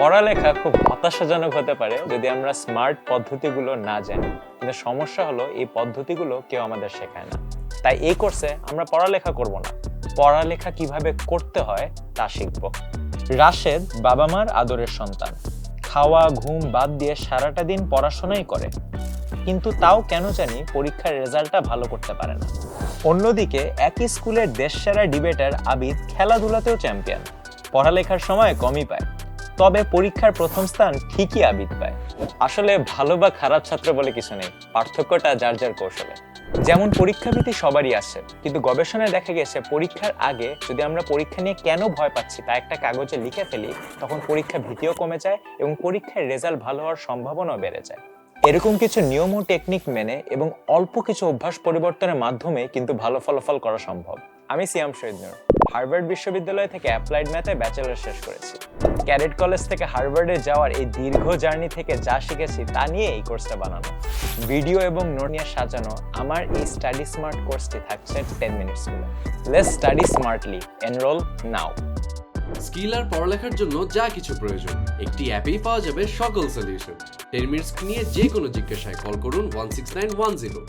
পড়ালেখা খুব হতাশাজনক হতে পারে যদি আমরা স্মার্ট পদ্ধতিগুলো না জানি। কিন্তু সমস্যা হলো এই পদ্ধতিগুলো কেউ আমাদের শেখায় না। তাই এই কোর্সে আমরা পড়ালেখা করব না। পড়ালেখা কীভাবে করতে হয় তা শিখব। রাশেদ বাবা মার আদরের সন্তান। খাওয়া, ঘুম বাদ দিয়ে সারাটা দিন পড়াশোনাই করে। কিন্তু তাও কেন জানি পরীক্ষার রেজাল্টটা ভালো করতে পারে না। অন্যদিকে একই স্কুলের দেশসেরা ডিবেটার আবিদ খেলাধুলাতেও চ্যাম্পিয়ন পড়ালেখার সময় কমই পায়। তবে পরীক্ষার প্রথম স্থান ঠিকই আবিদ পায়। আসলে ভালো বা খারাপ ছাত্র বলে কিছু নেই, পার্থক্যটা যার যার কৌশলে। যেমন পরীক্ষা ভীতি সবারই আছে, কিন্তু গবেষণায় দেখা গেছে পরীক্ষার আগে যদি আমরা পরীক্ষা নিয়ে কেন ভয় পাচ্ছি তা একটা কাগজে লিখে ফেলি, তখন পরীক্ষা ভীতিও কমে যায় এবং পরীক্ষার রেজাল্ট ভালো হওয়ার সম্ভাবনাও বেড়ে যায়। এরকম কিছু নিয়ম ও টেকনিক মেনে এবং অল্প কিছু অভ্যাস পরিবর্তনের মাধ্যমে কিন্তু ভালো ফলাফল করা সম্ভব। আমি সিয়াম শহীদ হার্ভার্ড বিশ্ববিদ্যালয় থেকে অ্যাপ্লাইড ম্যাথে ব্যাচেলর শেষ করেছি। ক্যাডেট কলেজ থেকে হার্ভার্ডে যাওয়ার এই দীর্ঘ জার্নি থেকে যা শিখেছি তা নিয়ে এই কোর্সটা বানানো। ভিডিও এবং নোট নিয়ে সাজানো আমার এই স্টাডি স্মার্ট কোর্সটি থাকছে ten মিনিটসগুলো less study smartly enrol now skill আর পড়ালেখার জন্য যা কিছু প্রয়োজন, একটি অ্যাপেই পাওয়া যাবে সকল সলিউশন টেন মিনিটস নিয়ে যে কোনো জিজ্ঞাসায় কল করুন one six nine one zero